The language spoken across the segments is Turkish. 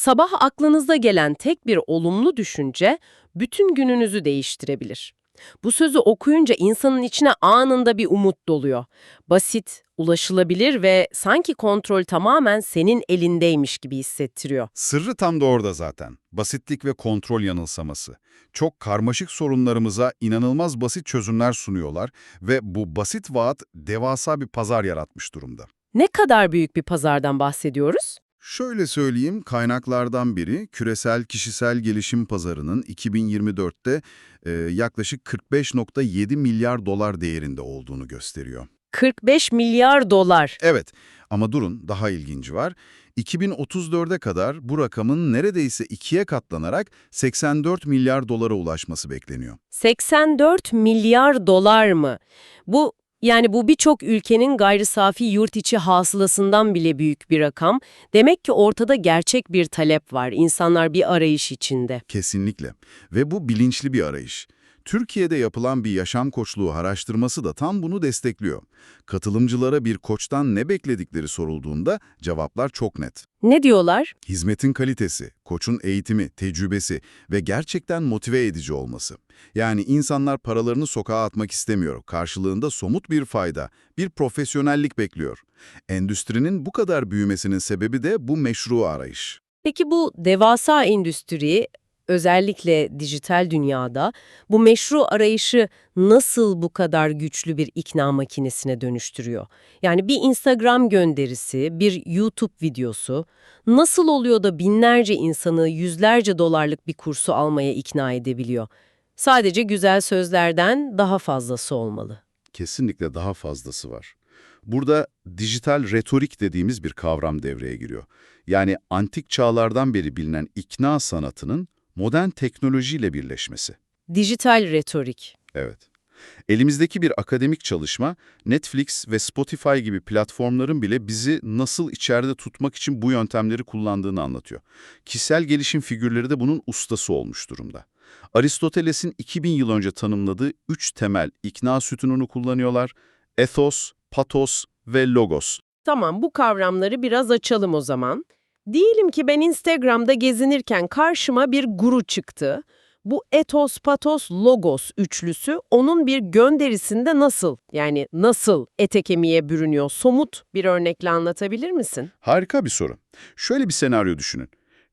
Sabah aklınıza gelen tek bir olumlu düşünce bütün gününüzü değiştirebilir. Bu sözü okuyunca insanın içine anında bir umut doluyor. Basit, ulaşılabilir ve sanki kontrol tamamen senin elindeymiş gibi hissettiriyor. Sırrı tam da orada zaten. Basitlik ve kontrol yanılsaması. Çok karmaşık sorunlarımıza inanılmaz basit çözümler sunuyorlar ve bu basit vaat devasa bir pazar yaratmış durumda. Ne kadar büyük bir pazardan bahsediyoruz? Şöyle söyleyeyim, kaynaklardan biri küresel kişisel gelişim pazarının 2024'te e, yaklaşık 45.7 milyar dolar değerinde olduğunu gösteriyor. 45 milyar dolar. Evet ama durun daha ilginci var. 2034'e kadar bu rakamın neredeyse ikiye katlanarak 84 milyar dolara ulaşması bekleniyor. 84 milyar dolar mı? Bu yani bu birçok ülkenin gayri safi yurt içi hasılasından bile büyük bir rakam. Demek ki ortada gerçek bir talep var. İnsanlar bir arayış içinde. Kesinlikle. Ve bu bilinçli bir arayış. Türkiye'de yapılan bir yaşam koçluğu araştırması da tam bunu destekliyor. Katılımcılara bir koçtan ne bekledikleri sorulduğunda cevaplar çok net. Ne diyorlar? Hizmetin kalitesi, koçun eğitimi, tecrübesi ve gerçekten motive edici olması. Yani insanlar paralarını sokağa atmak istemiyor. Karşılığında somut bir fayda, bir profesyonellik bekliyor. Endüstrinin bu kadar büyümesinin sebebi de bu meşru arayış. Peki bu devasa endüstri özellikle dijital dünyada bu meşru arayışı nasıl bu kadar güçlü bir ikna makinesine dönüştürüyor? Yani bir Instagram gönderisi, bir YouTube videosu nasıl oluyor da binlerce insanı yüzlerce dolarlık bir kursu almaya ikna edebiliyor? Sadece güzel sözlerden daha fazlası olmalı. Kesinlikle daha fazlası var. Burada dijital retorik dediğimiz bir kavram devreye giriyor. Yani antik çağlardan beri bilinen ikna sanatının modern teknolojiyle birleşmesi. Dijital retorik. Evet. Elimizdeki bir akademik çalışma, Netflix ve Spotify gibi platformların bile bizi nasıl içeride tutmak için bu yöntemleri kullandığını anlatıyor. Kişisel gelişim figürleri de bunun ustası olmuş durumda. Aristoteles'in 2000 yıl önce tanımladığı üç temel ikna sütununu kullanıyorlar. Ethos, patos ve logos. Tamam bu kavramları biraz açalım o zaman. Diyelim ki ben Instagram'da gezinirken karşıma bir guru çıktı. Bu etos, patos, logos üçlüsü onun bir gönderisinde nasıl, yani nasıl ete kemiğe bürünüyor, somut bir örnekle anlatabilir misin? Harika bir soru. Şöyle bir senaryo düşünün.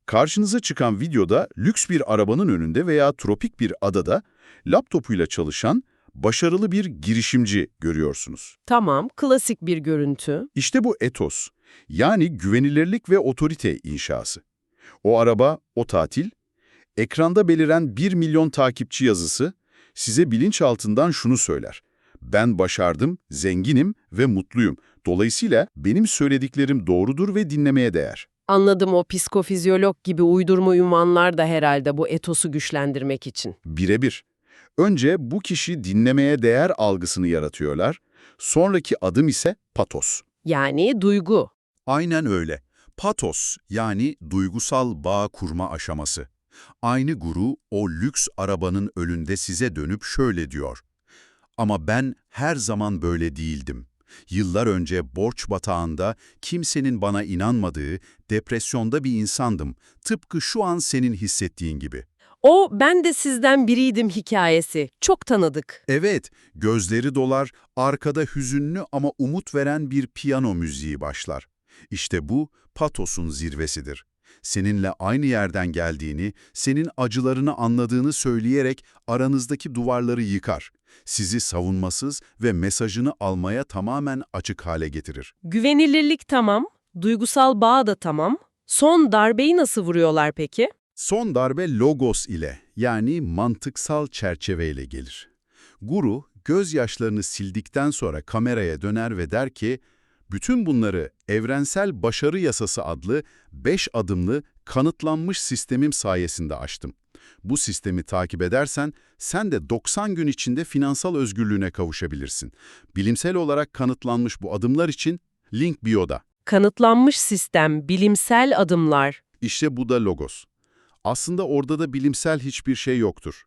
Karşınıza çıkan videoda lüks bir arabanın önünde veya tropik bir adada laptopuyla çalışan başarılı bir girişimci görüyorsunuz. Tamam, klasik bir görüntü. İşte bu etos, yani güvenilirlik ve otorite inşası. O araba, o tatil, ekranda beliren 1 milyon takipçi yazısı size bilinçaltından şunu söyler. Ben başardım, zenginim ve mutluyum. Dolayısıyla benim söylediklerim doğrudur ve dinlemeye değer. Anladım o psikofizyolog gibi uydurma ünvanlar da herhalde bu etosu güçlendirmek için. Birebir. Önce bu kişi dinlemeye değer algısını yaratıyorlar. Sonraki adım ise patos. Yani duygu. Aynen öyle. Patos yani duygusal bağ kurma aşaması. Aynı guru o lüks arabanın önünde size dönüp şöyle diyor. Ama ben her zaman böyle değildim. Yıllar önce borç batağında kimsenin bana inanmadığı, depresyonda bir insandım. Tıpkı şu an senin hissettiğin gibi. O ben de sizden biriydim hikayesi. Çok tanıdık. Evet, gözleri dolar, arkada hüzünlü ama umut veren bir piyano müziği başlar. İşte bu patosun zirvesidir. Seninle aynı yerden geldiğini, senin acılarını anladığını söyleyerek aranızdaki duvarları yıkar. Sizi savunmasız ve mesajını almaya tamamen açık hale getirir. Güvenilirlik tamam, duygusal bağ da tamam. Son darbeyi nasıl vuruyorlar peki? Son darbe logos ile yani mantıksal çerçeveyle gelir. Guru gözyaşlarını sildikten sonra kameraya döner ve der ki, bütün bunları Evrensel Başarı Yasası adlı 5 adımlı kanıtlanmış sistemim sayesinde aştım. Bu sistemi takip edersen sen de 90 gün içinde finansal özgürlüğüne kavuşabilirsin. Bilimsel olarak kanıtlanmış bu adımlar için link bio'da. Kanıtlanmış sistem, bilimsel adımlar. İşte bu da Logos. Aslında orada da bilimsel hiçbir şey yoktur.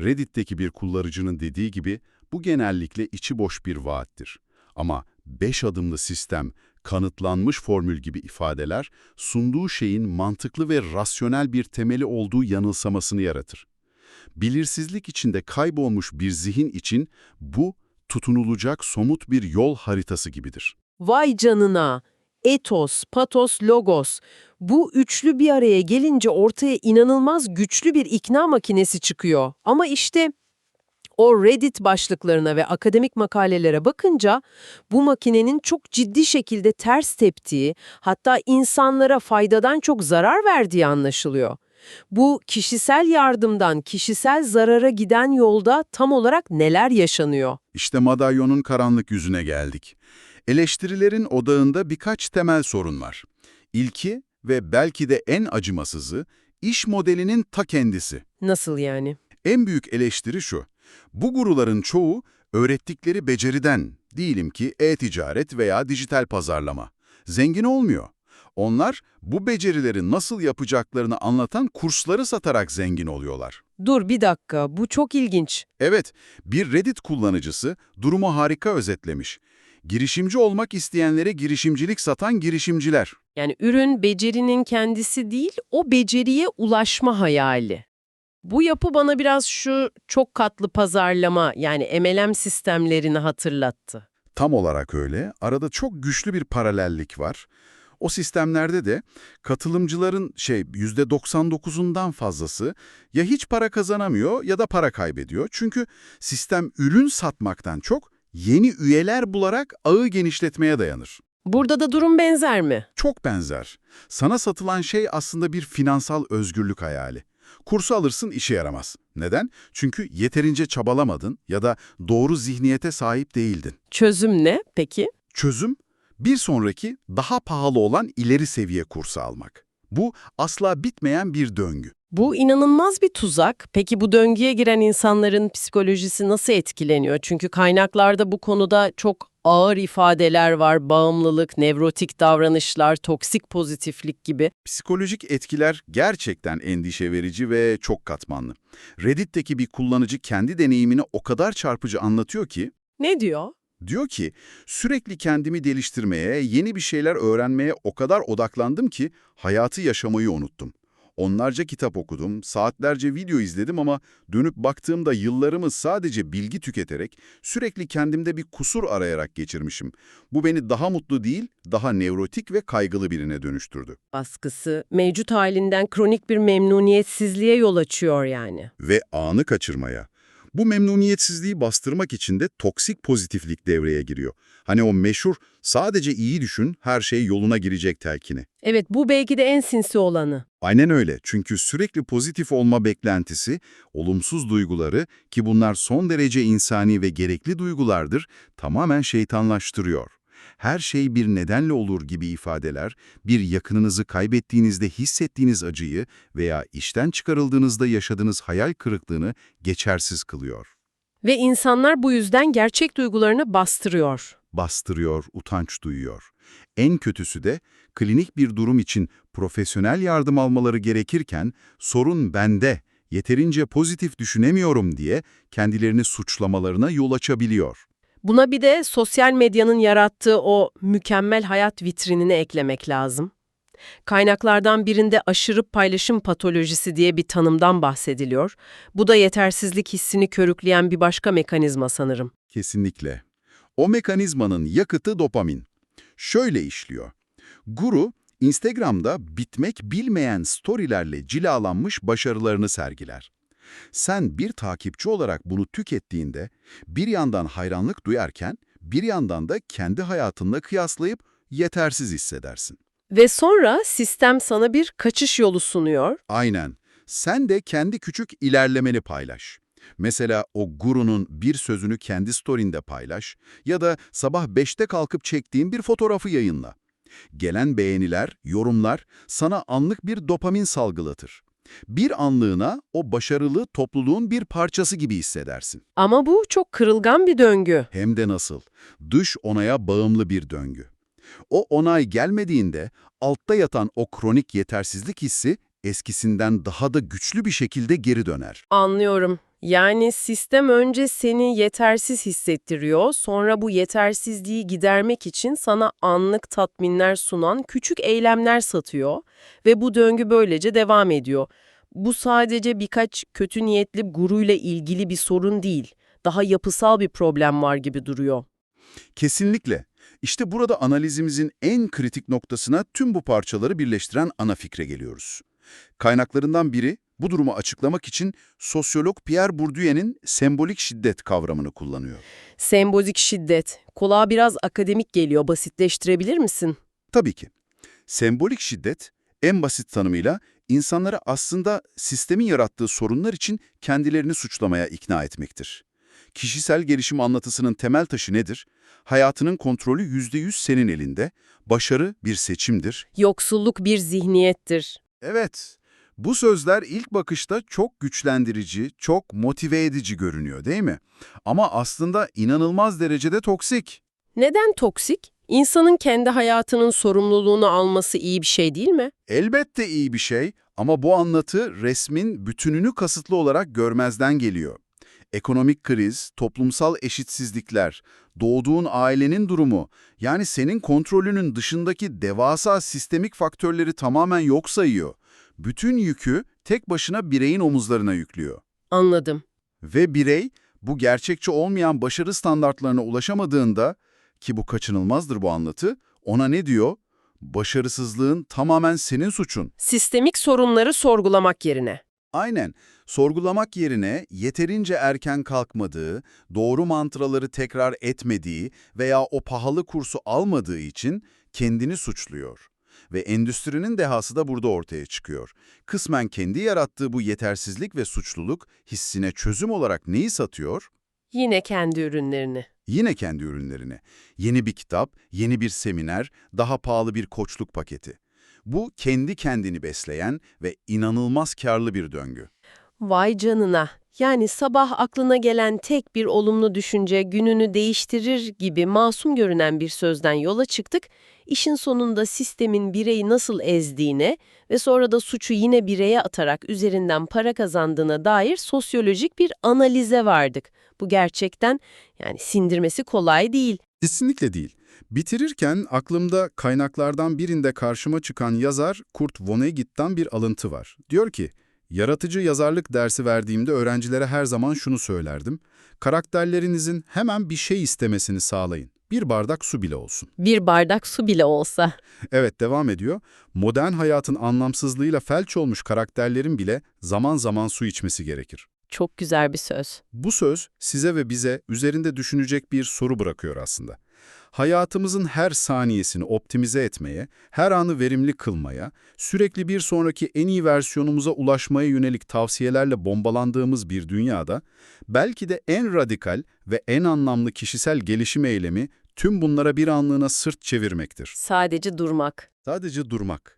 Reddit'teki bir kullanıcının dediği gibi bu genellikle içi boş bir vaattir. Ama 5 adımlı sistem kanıtlanmış formül gibi ifadeler, sunduğu şeyin mantıklı ve rasyonel bir temeli olduğu yanılsamasını yaratır. Belirsizlik içinde kaybolmuş bir zihin için bu, tutunulacak somut bir yol haritası gibidir. Vay canına! Etos, patos, logos. Bu üçlü bir araya gelince ortaya inanılmaz güçlü bir ikna makinesi çıkıyor. Ama işte o Reddit başlıklarına ve akademik makalelere bakınca bu makinenin çok ciddi şekilde ters teptiği, hatta insanlara faydadan çok zarar verdiği anlaşılıyor. Bu kişisel yardımdan kişisel zarara giden yolda tam olarak neler yaşanıyor? İşte madalyonun karanlık yüzüne geldik. Eleştirilerin odağında birkaç temel sorun var. İlki ve belki de en acımasızı, iş modelinin ta kendisi. Nasıl yani? En büyük eleştiri şu, bu guruların çoğu öğrettikleri beceriden, diyelim ki e-ticaret veya dijital pazarlama, zengin olmuyor. Onlar bu becerileri nasıl yapacaklarını anlatan kursları satarak zengin oluyorlar. Dur bir dakika, bu çok ilginç. Evet, bir Reddit kullanıcısı durumu harika özetlemiş. Girişimci olmak isteyenlere girişimcilik satan girişimciler. Yani ürün becerinin kendisi değil, o beceriye ulaşma hayali. Bu yapı bana biraz şu çok katlı pazarlama yani MLM sistemlerini hatırlattı. Tam olarak öyle. Arada çok güçlü bir paralellik var. O sistemlerde de katılımcıların şey %99'undan fazlası ya hiç para kazanamıyor ya da para kaybediyor. Çünkü sistem ürün satmaktan çok yeni üyeler bularak ağı genişletmeye dayanır. Burada da durum benzer mi? Çok benzer. Sana satılan şey aslında bir finansal özgürlük hayali. Kursu alırsın işe yaramaz. Neden? Çünkü yeterince çabalamadın ya da doğru zihniyete sahip değildin. Çözüm ne peki? Çözüm, bir sonraki daha pahalı olan ileri seviye kursu almak. Bu asla bitmeyen bir döngü. Bu inanılmaz bir tuzak. Peki bu döngüye giren insanların psikolojisi nasıl etkileniyor? Çünkü kaynaklarda bu konuda çok ağır ifadeler var. Bağımlılık, nevrotik davranışlar, toksik pozitiflik gibi. Psikolojik etkiler gerçekten endişe verici ve çok katmanlı. Reddit'teki bir kullanıcı kendi deneyimini o kadar çarpıcı anlatıyor ki, Ne diyor? diyor ki, sürekli kendimi geliştirmeye, yeni bir şeyler öğrenmeye o kadar odaklandım ki hayatı yaşamayı unuttum. Onlarca kitap okudum, saatlerce video izledim ama dönüp baktığımda yıllarımı sadece bilgi tüketerek, sürekli kendimde bir kusur arayarak geçirmişim. Bu beni daha mutlu değil, daha nevrotik ve kaygılı birine dönüştürdü. Baskısı mevcut halinden kronik bir memnuniyetsizliğe yol açıyor yani. Ve anı kaçırmaya. Bu memnuniyetsizliği bastırmak için de toksik pozitiflik devreye giriyor. Hani o meşhur sadece iyi düşün, her şey yoluna girecek telkini. Evet bu belki de en sinsi olanı. Aynen öyle. Çünkü sürekli pozitif olma beklentisi, olumsuz duyguları ki bunlar son derece insani ve gerekli duygulardır, tamamen şeytanlaştırıyor. Her şey bir nedenle olur gibi ifadeler, bir yakınınızı kaybettiğinizde hissettiğiniz acıyı veya işten çıkarıldığınızda yaşadığınız hayal kırıklığını geçersiz kılıyor. Ve insanlar bu yüzden gerçek duygularını bastırıyor. Bastırıyor, utanç duyuyor. En kötüsü de klinik bir durum için profesyonel yardım almaları gerekirken sorun bende, yeterince pozitif düşünemiyorum diye kendilerini suçlamalarına yol açabiliyor. Buna bir de sosyal medyanın yarattığı o mükemmel hayat vitrinini eklemek lazım. Kaynaklardan birinde aşırı paylaşım patolojisi diye bir tanımdan bahsediliyor. Bu da yetersizlik hissini körükleyen bir başka mekanizma sanırım. Kesinlikle. O mekanizmanın yakıtı dopamin. Şöyle işliyor. Guru, Instagram'da bitmek bilmeyen storylerle cilalanmış başarılarını sergiler. Sen bir takipçi olarak bunu tükettiğinde bir yandan hayranlık duyarken bir yandan da kendi hayatınla kıyaslayıp yetersiz hissedersin. Ve sonra sistem sana bir kaçış yolu sunuyor. Aynen. Sen de kendi küçük ilerlemeni paylaş. Mesela o gurunun bir sözünü kendi story'inde paylaş ya da sabah 5'te kalkıp çektiğin bir fotoğrafı yayınla. Gelen beğeniler, yorumlar sana anlık bir dopamin salgılatır. Bir anlığına o başarılı topluluğun bir parçası gibi hissedersin. Ama bu çok kırılgan bir döngü. Hem de nasıl? Dış onaya bağımlı bir döngü. O onay gelmediğinde altta yatan o kronik yetersizlik hissi eskisinden daha da güçlü bir şekilde geri döner. Anlıyorum. Yani sistem önce seni yetersiz hissettiriyor, sonra bu yetersizliği gidermek için sana anlık tatminler sunan küçük eylemler satıyor ve bu döngü böylece devam ediyor. Bu sadece birkaç kötü niyetli guruyla ilgili bir sorun değil, daha yapısal bir problem var gibi duruyor. Kesinlikle. İşte burada analizimizin en kritik noktasına tüm bu parçaları birleştiren ana fikre geliyoruz. Kaynaklarından biri bu durumu açıklamak için sosyolog Pierre Bourdieu'nin sembolik şiddet kavramını kullanıyor. Sembolik şiddet, kulağa biraz akademik geliyor, basitleştirebilir misin? Tabii ki. Sembolik şiddet, en basit tanımıyla insanları aslında sistemin yarattığı sorunlar için kendilerini suçlamaya ikna etmektir. Kişisel gelişim anlatısının temel taşı nedir? Hayatının kontrolü %100 senin elinde, başarı bir seçimdir. Yoksulluk bir zihniyettir. Evet, bu sözler ilk bakışta çok güçlendirici, çok motive edici görünüyor değil mi? Ama aslında inanılmaz derecede toksik. Neden toksik? İnsanın kendi hayatının sorumluluğunu alması iyi bir şey değil mi? Elbette iyi bir şey ama bu anlatı resmin bütününü kasıtlı olarak görmezden geliyor. Ekonomik kriz, toplumsal eşitsizlikler, doğduğun ailenin durumu, yani senin kontrolünün dışındaki devasa sistemik faktörleri tamamen yok sayıyor. Bütün yükü tek başına bireyin omuzlarına yüklüyor. Anladım. Ve birey bu gerçekçi olmayan başarı standartlarına ulaşamadığında, ki bu kaçınılmazdır bu anlatı, ona ne diyor? Başarısızlığın tamamen senin suçun. Sistemik sorunları sorgulamak yerine. Aynen. Sorgulamak yerine yeterince erken kalkmadığı, doğru mantraları tekrar etmediği veya o pahalı kursu almadığı için kendini suçluyor. Ve endüstrinin dehası da burada ortaya çıkıyor. Kısmen kendi yarattığı bu yetersizlik ve suçluluk hissine çözüm olarak neyi satıyor? Yine kendi ürünlerini. Yine kendi ürünlerini. Yeni bir kitap, yeni bir seminer, daha pahalı bir koçluk paketi. Bu kendi kendini besleyen ve inanılmaz karlı bir döngü. Vay canına. Yani sabah aklına gelen tek bir olumlu düşünce gününü değiştirir gibi masum görünen bir sözden yola çıktık. İşin sonunda sistemin bireyi nasıl ezdiğine ve sonra da suçu yine bireye atarak üzerinden para kazandığına dair sosyolojik bir analize vardık. Bu gerçekten yani sindirmesi kolay değil. Kesinlikle değil. Bitirirken aklımda kaynaklardan birinde karşıma çıkan yazar Kurt Vonnegut'tan bir alıntı var. Diyor ki, yaratıcı yazarlık dersi verdiğimde öğrencilere her zaman şunu söylerdim. Karakterlerinizin hemen bir şey istemesini sağlayın. Bir bardak su bile olsun. Bir bardak su bile olsa. Evet devam ediyor. Modern hayatın anlamsızlığıyla felç olmuş karakterlerin bile zaman zaman su içmesi gerekir. Çok güzel bir söz. Bu söz size ve bize üzerinde düşünecek bir soru bırakıyor aslında. Hayatımızın her saniyesini optimize etmeye, her anı verimli kılmaya, sürekli bir sonraki en iyi versiyonumuza ulaşmaya yönelik tavsiyelerle bombalandığımız bir dünyada, belki de en radikal ve en anlamlı kişisel gelişim eylemi tüm bunlara bir anlığına sırt çevirmektir. Sadece durmak. Sadece durmak.